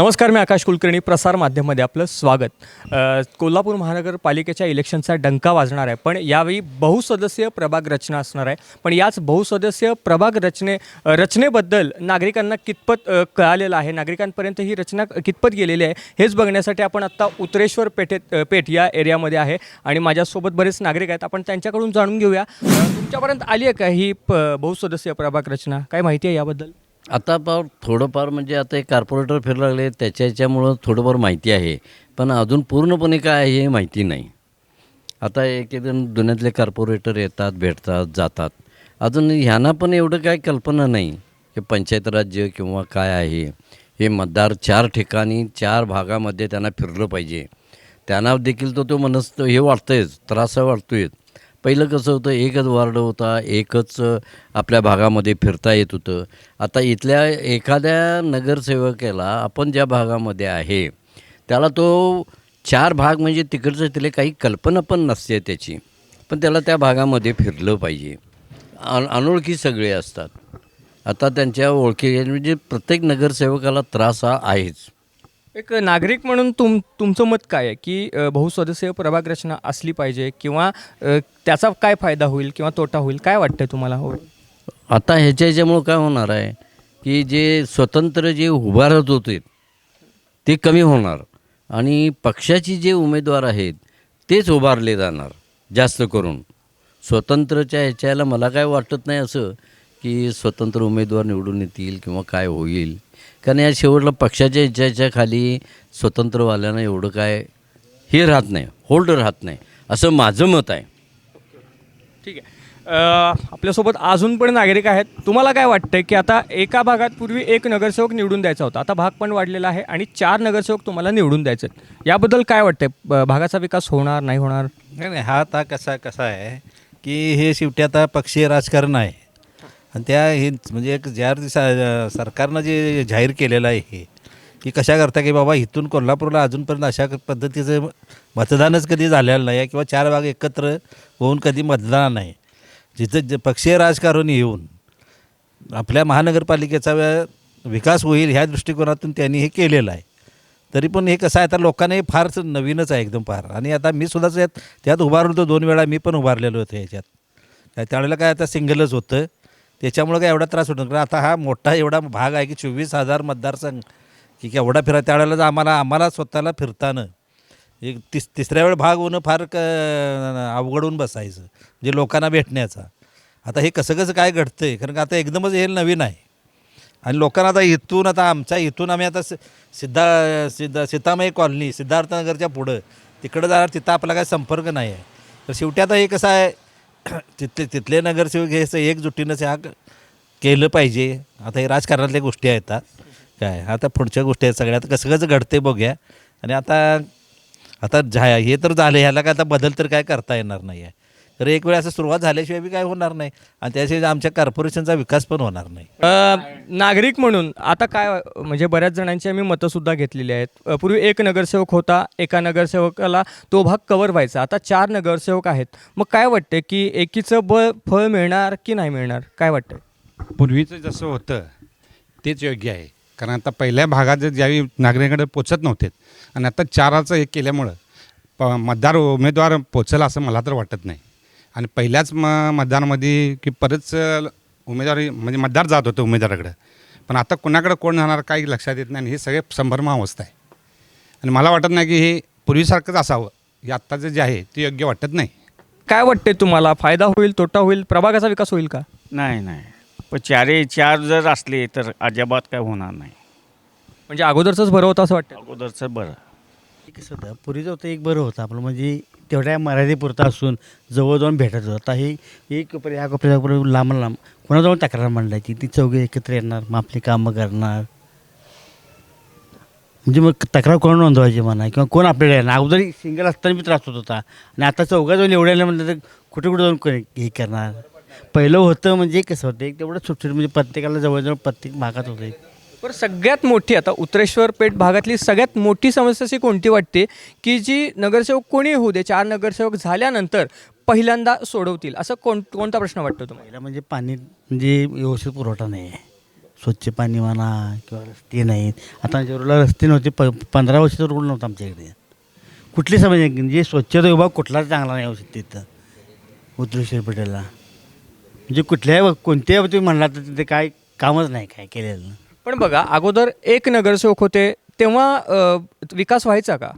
नमस्कार मी आकाश कुलकर्णी प्रसार माध्यममध्ये आपलं स्वागत. कोल्हापूर महानगरपालिकेच्या इलेक्शनचा डंका वाजणार आहे पण यावेळी बहुसदस्यीय प्रभाग रचना असणार आहे. पण याच बहुसदस्यीय प्रभाग रचने रचनेबद्दल नागरिकांना कितपत कळालेलं आहे? नागरिकांपर्यंत ही रचना कितपत गेलेली आहे? हेच बघण्यासाठी आपण आत्ता उत्तरेश्वर पेठेत पेठ या एरियामध्ये आहे आणि माझ्यासोबत बरेच नागरिक आहेत. आपण त्यांच्याकडून जाणून घेऊया. तुमच्यापर्यंत आली आहे का ही प बहुसदस्यीय प्रभाग रचना? काय माहिती आहे याबद्दल? आता पार थोडंफार म्हणजे आता एक कार्पोरेटर फिरायला लागले त्याच्या याच्यामुळं थोडंफार माहिती आहे. पण अजून पूर्णपणे काय आहे हे माहिती नाही. आता एक एक दुनियातले कार्पोरेटर येतात भेटतात जातात. अजून ह्यांना पण एवढं काय कल्पना नाही की पंचायत राज्य किंवा काय आहे. हे मतदार चार ठिकाणी चार भागामध्ये त्यांना फिरलं पाहिजे. त्यांना देखील तो तो मनस्त हे वाटतंयच त्रास वाटतोय पहिलं कसं होतं एकच वार्ड होता एकच आपल्या भागामध्ये फिरता येत होतं. आता इथल्या एखाद्या नगरसेवकाला आपण ज्या भागामध्ये आहे त्याला तो चार भाग म्हणजे तिकडचं तिथले काही कल्पना पण नसते त्याची. पण त्याला त्या भागामध्ये फिरलं पाहिजे. अन अनोळखी सगळे असतात. आता त्यांच्या ओळखी म्हणजे प्रत्येक नगरसेवकाला त्रास हा आहेच. एक नागरिक म्हणून तुम तुमचं मत काय आहे? की अ, बहुसदस्यीय प्रभाग रचना असली पाहिजे किंवा अ, त्याचा काय फायदा होईल किंवा तोटा होईल? काय वाटतं तुम्हाला? हो. आता ह्याच्या ह्याच्यामुळं काय होणार आहे? की जे स्वतंत्र जे उभारत होते ते कमी होणार. आणि पक्षाची जे उमेदवार आहेत तेच उभारले जाणार जास्त करून. स्वतंत्रच्या ह्याच्याला मला काय वाटत नाही असं की स्वतंत्र उमेदवार निवडून येतील किंवा काय होईल. कारण या शेवटला पक्षाच्या ह्याच्याच्या खाली स्वतंत्रवाल्यांना एवढं काय हे राहत नाही होल्ड राहत नाही असं माझं मत आहे. ठीक आहे. आपल्यासोबत अजून पण नागरिक आहेत. तुम्हाला काय वाटतंय की आता एका भागात पूर्वी एक नगरसेवक निवडून द्यायचा होता आता भाग पण वाढलेला आहे आणि चार नगरसेवक तुम्हाला निवडून द्यायचे आहेत. याबद्दल काय वाटतंय? भागाचा विकास होणार नाही होणार? नाही नाही हा आता कसा कसा आहे की हे शेवटी आता पक्षीय राजकारण आहे. आणि त्या हे म्हणजे एक ज्या सा सरकारनं जे जाहीर केलेलं आहे हे की कशा करता की बाबा इथून कोल्हापूरला अजूनपर्यंत अशा पद्धतीचं मतदानच कधी झालेलं नाही आहे किंवा चार भाग एकत्र होऊन कधी मतदान नाही. जिथं जे पक्षीय राजकारण येऊन आपल्या महानगरपालिकेचा विकास होईल ह्या दृष्टिकोनातून त्यांनी हे केलेलं आहे. तरी पण हे कसं आहे आता लोकांना हे फारच नवीनच आहे एकदम फार. आणि आता मी सुद्धाच त्यात त्यात उभारलो होतो दोन वेळा मी पण उभारलेलो होतो याच्यात त्यावेळेला काय आता सिंगलच होतं. त्याच्यामुळं काय एवढा त्रास होतो. कारण आता हा मोठा एवढा भाग आहे की चोवीस हजार मतदारसंघ. की केवढा फिरा त्यावेळेला आम्हाला आम्हाला स्वतःला फिरताना एक तिस तिसऱ्या वेळ भाग होणं फार क अवघडून बसायचं. म्हणजे लोकांना भेटण्याचा. आता हे कसं कसं काय घडतं आहे कारण का आता एकदमच हे नवीन आहे. आणि लोकांना आता इथून आता आमच्या इथून आम्ही आता सिद्धा सिद्धा सीतामय कॉलनी सिद्धार्थनगरच्या पुढं. तिकडं जाणार तिथं आपला काय संपर्क नाही आहे. तर शेवटी आता हे कसं आहे? तिथले तिथले नगरसेवक हे एकजुटीनं एकजुटीनंच ह्या केलं पाहिजे. आता हे राजकारणातल्या गोष्टी आहेत काय? आता पुढच्या गोष्टी आहेत सगळ्या आता कसं कसं घडते बघूया. आणि आता आता झा हे तर झालं. ह्याला काय आता बदल तर काय करता येणार नाही आहे तर एक वेळ असं सुरुवात झाल्याशिवाय बी काय होणार नाही. आणि त्याशिवाय आमच्या कॉर्पोरेशनचा विकास पण होणार नाही. अ, नागरिक म्हणून आता काय म्हणजे बऱ्याच जणांची आम्ही मतंसुद्धा घेतलेली आहेत. अ, पूर्वी एक नगरसेवक होता एका नगरसेवकाला तो भाग कवर व्हायचा. आता चार नगरसेवक आहेत. मग काय वाटतं की एकीचं बळ फळ मिळणार की नाही मिळणार? काय वाटतं पूर्वीचं जसं होतं तेच योग्य आहे. कारण आता पहिल्या भागात जर ज्यावेळी नागरिकांकडे पोचत नव्हते आणि आता चाराचं हे केल्यामुळं प मतदार उमेदवार पोचला असं मला तर वाटत नाही. आणि पहिल्याच म मतदानामध्ये की परतच उमेदवारी म्हणजे मतदार जात होतं उमेदवाराकडं. पण आता कोणाकडे कोण जाणार काही लक्षात येत नाही आणि हे सगळे संभ्रमावस्था आहे. आणि मला वाटत नाही की हे पूर्वीसारखंच असावं. हे आत्ताचं जे आहे ते योग्य वाटत नाही. काय वाटते तुम्हाला? फायदा होईल तोटा होईल प्रभागाचा विकास होईल का? नाही नाही. पण चारही चार जर असले तर अजिबात काय होणार नाही. म्हणजे अगोदरच बरं होतं असं वाटतं अगोदरचं बरं. कसं होतं पूर्वीचं होतं एक बरं होतं आपलं. म्हणजे तेवढ्या मर्यादेपुरता असून जवळ जाऊन भेटत होतं. आता हे एक कोपरे ह्या कोपऱ्या कोपऱ्या लांब लांब. कोणाजवळ तक्रार मांडायची ती? चौघे एकत्र येणार मग आपली कामं करणार. म्हणजे मग तक्रार कोण नोंदवायची म्हणा? किंवा कोण आपल्याला येणार? अगोदर सिंगल असताना मी त्रास होत होता. आणि आता चौघा जाऊन एवढ्याला म्हणलं तर कुठे कुठे जाऊन कोणी हे करणार? पहिलं होतं म्हणजे कसं होतं? एक तेवढं सुटसुट म्हणजे प्रत्येकाला जवळजवळ प्रत्येक भागात होतं. पण सगळ्यात मोठी आता उत्तरेश्वर पेठ भागातली सगळ्यात मोठी समस्या अशी कोणती वाटते? की जी नगरसेवक कोणी होऊ दे चार नगरसेवक झाल्यानंतर पहिल्यांदा सोडवतील. असं कोण कोणता प्रश्न वाटतो तुम्हाला? पहिला म्हणजे पाणी म्हणजे व्यवस्थित पुरवठा नाही आहे. स्वच्छ पाणी म्हणा किंवा रस्ते नाहीत. आता जेवढला रस्ते नव्हते प पंधरा वर्ष रोड नव्हता आमच्या इकडे. कुठली समज म्हणजे स्वच्छता विभाग कुठलाच चांगला नाही औषध तिथं उत्तरेश्वर पेठेला. म्हणजे कुठल्याही कोणत्याही तुम्ही म्हणला तर तिथे काय कामच नाही काय केलेलं पण बघा अगोदर एक नगरसेवक होते तेव्हा अ, विकास व्हायचा का?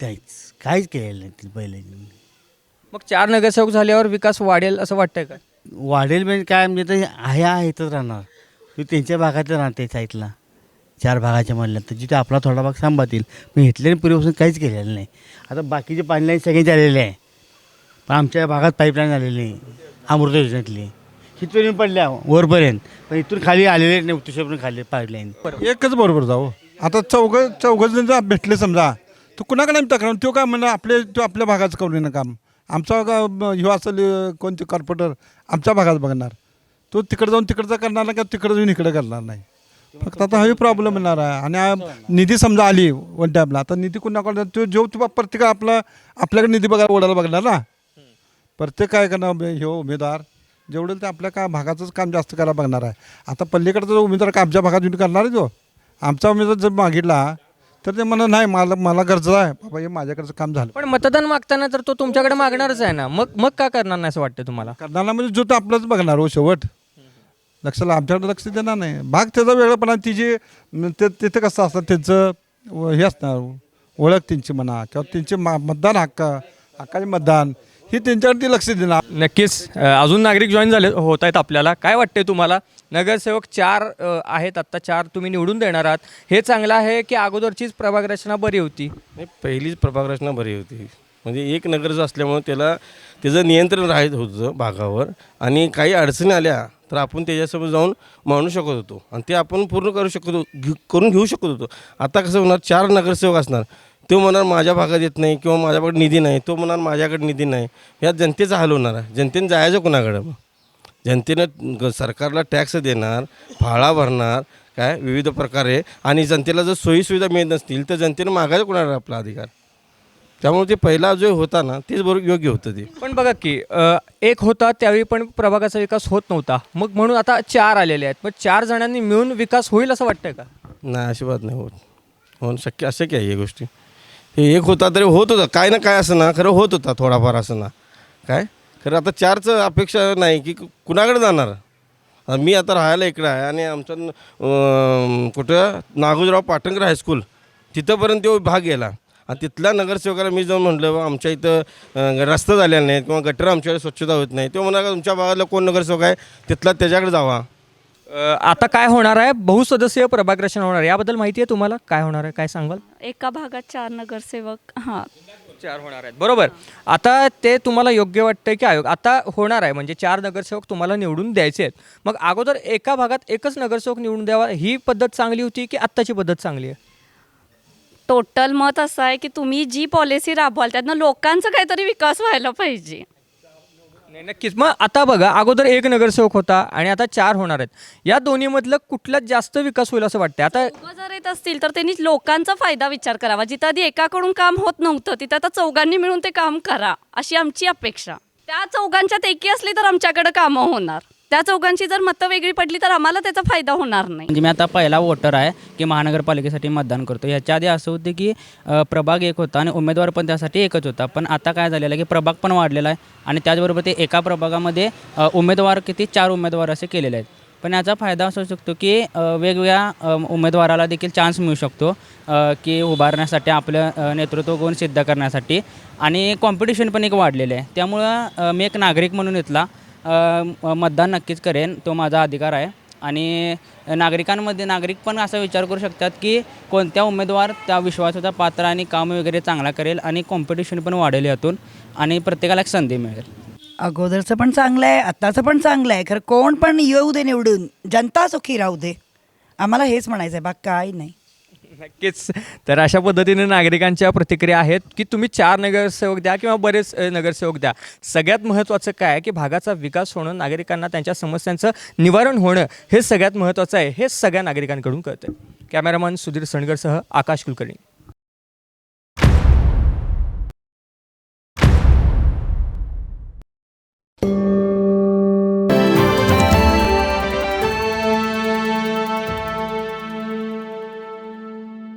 काहीच काहीच केलेलं नाही पहिले. मग चार नगरसेवक झाल्यावर विकास वाढेल असं वाटतंय का? वाढेल म्हणजे काय म्हणजे ते आहे आहे इथंच राहणार. तू त्यांच्या भागातच राहते साईडला. चार भागाच्या म्हणल्या तर जिथे आपला थोडा भाग सांभाळतील. पण इथल्या पूर्वीपासून काहीच केलेलं नाही. आता बाकीचे पाणी लाईन सगळे आलेले आहे. पण आमच्या भागात पाईपलाईन आलेली नाही अमृत योजनेतली. इथून पडल्या वरपर्यंत. पण इथून खाली आलेले नाही तुझ्यापर्यंत खाली पाईपलाईन एकच बरोबर जाऊ. आता चौघ चौघ जण भेटले समजा तर कुणाकडे आम्ही तक्रार? तो काय म्हणा आपले तो आपल्या भागाचं करू ना काम? आमचा ह्यो असेल कोणते कॉर्पोरेटर आमच्या भागात बघणार. तो तिकडे जाऊन तिकडचा करणार नाही किंवा तिकडे जाऊन इकडे करणार नाही? फक्त आता हा प्रॉब्लेम येणार आहे. आणि निधी समजा आली वन टॅपला आता निधी कुणाकडे तो जो तो प्रत्येक आपला आपल्याकडे निधी बघायला ओढायला बघणार ना? प्रत्येक काय करणार ह्यो उमेदवार? जेवढं ते आपल्या का भागाचंच काम जास्त करायला बघणार आहे. आता पल्लीकडचा जो उमेदवार का आमच्या भागात येऊन करणार आहे तो? आमचा उमेदवार जर मागितला तर ते म्हणा नाही मला मला गरज आहे. बाबा हे माझ्याकडचं काम झालं. पण मतदान मागताना तर तो तुमच्याकडे मागणारच आहे ना. मग मग का करणार नाही असं वाटतं तुम्हाला? करणारा म्हणजे जो तो आपलाच बघणार हो शेवट. लक्षाला आमच्याकडे लक्ष देणार नाही. भाग त्याचा वेगळापणा तिची ते तिथे कसं असतं त्यांचं व- हे असणार ओळख त्यांची म्हणा किंवा त्यांचे मा मतदान हक्क हक्काचे मतदान हे त्यांच्यावरती लक्ष देणार. नक्कीच. अजून नागरिक जॉईन झाले होत आहेत आपल्याला. काय वाटते तुम्हाला? नगरसेवक चार आहेत. आत्ता चार तुम्ही निवडून देणार आहात. हे चांगलं आहे की अगोदरचीच प्रभाग रचना बरी होती? नाही पहिलीच प्रभाग रचना बरी होती. म्हणजे एक नगरचं असल्यामुळं त्याला त्याचं नियंत्रण राहत होतं भागावर. आणि काही अडचणी आल्या तर आपण त्याच्यासोबत जाऊन मांडू शकत होतो. आणि ते आपण पूर्ण करू शकत करून घेऊ शकत होतो. आता कसं होणार? चार नगरसेवक असणार. तो म्हणणार माझ्या भागात येत नाही किंवा माझ्याकडे निधी नाही तो म्हणणार माझ्याकडे निधी नाही. यात जनतेचा हाल होणार आहे. जनतेने जायचं कोणाकडं? मग जनतेनं सरकारला टॅक्स देणार फाळा भरणार काय विविध प्रकारे. आणि जनतेला जर सोयीसुविधा मिळत नसतील तर जनतेनं मागायचं कोणाला आपला अधिकार? त्यामुळे ते पहिला जो होता ना तेच बरोबर योग्य होतं ते. पण बघा की अ, एक होता त्यावेळी पण प्रभागाचा विकास होत नव्हता. मग म्हणून आता चार आलेले आहेत. मग चार जणांनी मिळून विकास होईल असं वाटतंय का? नाही अशी बात नाही होत. होणं शक्य अशक्य आहे ही गोष्टी. हे एक होता तरी होत होता. काय ना काय असं ना खरं होत होता थोडाफार असं ना. काय? खरं आता चारचं अपेक्षा नाही की कुणाकडे जाणार? मी आता राहायला इकडं आहे आणि आमच्या कुठं? नागोजराव पाटणकर हायस्कूल तिथंपर्यंत तो भाग गेला. आणि तिथल्या नगरसेवकाला मी जाऊन म्हटलं बा आमच्या इथं रस्ता झालेला नाहीत किंवा गटर आमच्याकडे स्वच्छता होत नाही. तो म्हणा तुमच्या भागातला कोण नगरसेवक आहे? तिथला त्याच्याकडे जावा. आता काय होणार आहे? बहुसदस्यीय प्रभाग रचना होणार आहे. याबद्दल माहिती आहे तुम्हाला? काय होणार आहे? काय सांगाल? एका भागात चार नगरसेवक हां. चार होणार आहेत. बरोबर. आता ते तुम्हाला योग्य वाटतंय की आयोग आता होणार आहे. म्हणजे चार नगरसेवक तुम्हाला निवडून द्यायचे आहेत. मग अगोदर एका भागात एकच नगरसेवक निवडून द्यावा ही पद्धत चांगली होती की आत्ताची पद्धत चांगली आहे? टोटल मत असं आहे की तुम्ही जी पॉलिसी राबवाल त्यातनं लोकांचा काहीतरी विकास व्हायला पाहिजे. नाही नक्कीच. मग आता बघा अगोदर एक नगरसेवक होता आणि आता चार होणार आहेत. या दोन्हीमधलं कुठला जास्त विकास होईल असं वाटतं आता चौघं जर येत असतील तर त्यांनी लोकांचा फायदा विचार करावा. जिथं आधी एकाकडून काम होत नव्हतं तिथं आता चौघांनी मिळून ते काम करा अशी आमची अपेक्षा. त्या चौघांच्यात एकी असली तर आमच्याकडे कामं होणार. त्या चौघांची जर मतं वेगळी पडली तर आम्हाला त्याचा फायदा होणार नाही. म्हणजे मी आता पहिला वोटर आहे की महानगरपालिकेसाठी मतदान करतो. याच्या आधी असं होतं की अ, प्रभाग एक होता आणि उमेदवार पण त्यासाठी एकच होता. पण आता काय झालेलं आहे की प्रभाग पण वाढलेला आहे आणि त्याचबरोबर ते एका प्रभागामध्ये अ, उमेदवार किती? चार उमेदवार असे केलेले आहेत. पण याचा फायदा असू शकतो की अ, वेगवेगळ्या अ, उमेदवाराला देखील चान्स मिळू शकतो अ, की उभारण्यासाठी आपलं अ, नेतृत्व गुण सिद्ध करण्यासाठी. आणि कॉम्पिटिशन पण एक वाढलेलं आहे. त्यामुळं अ, मी एक नागरिक म्हणून इथला मतदान नक्कीच करेन. तो माझा अधिकार आहे. आणि नागरिकांमध्ये नागरिक पण असा विचार करू शकतात की कोणत्या उमेदवार त्या विश्वासाचा पात्र आणि काम वगैरे चांगला करेल आणि कॉम्पिटिशन पण वाढेल यातून आणि प्रत्येकाला एक संधी मिळेल. अगोदरचं पण चांगलं आहे आत्ताचं पण चांगलं आहे. खरं कोण पण येऊ दे निवडून जनता सुखी राहू दे. आम्हाला हेच म्हणायचं आहे बा काय नाही. नक्कीच. तर अशा पद्धतीने नागरिकांच्या प्रतिक्रिया आहेत की तुम्ही चार नगरसेवक द्या किंवा बरेच अ, नगरसेवक द्या. सगळ्यात महत्त्वाचं काय आहे की भागाचा विकास होणं नागरिकांना त्यांच्या समस्यांचं निवारण होणं हे सगळ्यात महत्त्वाचं आहे हे सगळ्या नागरिकांकडून कळतं कॅमेरामन सुधीर सणगरसह आकाश कुलकर्णी.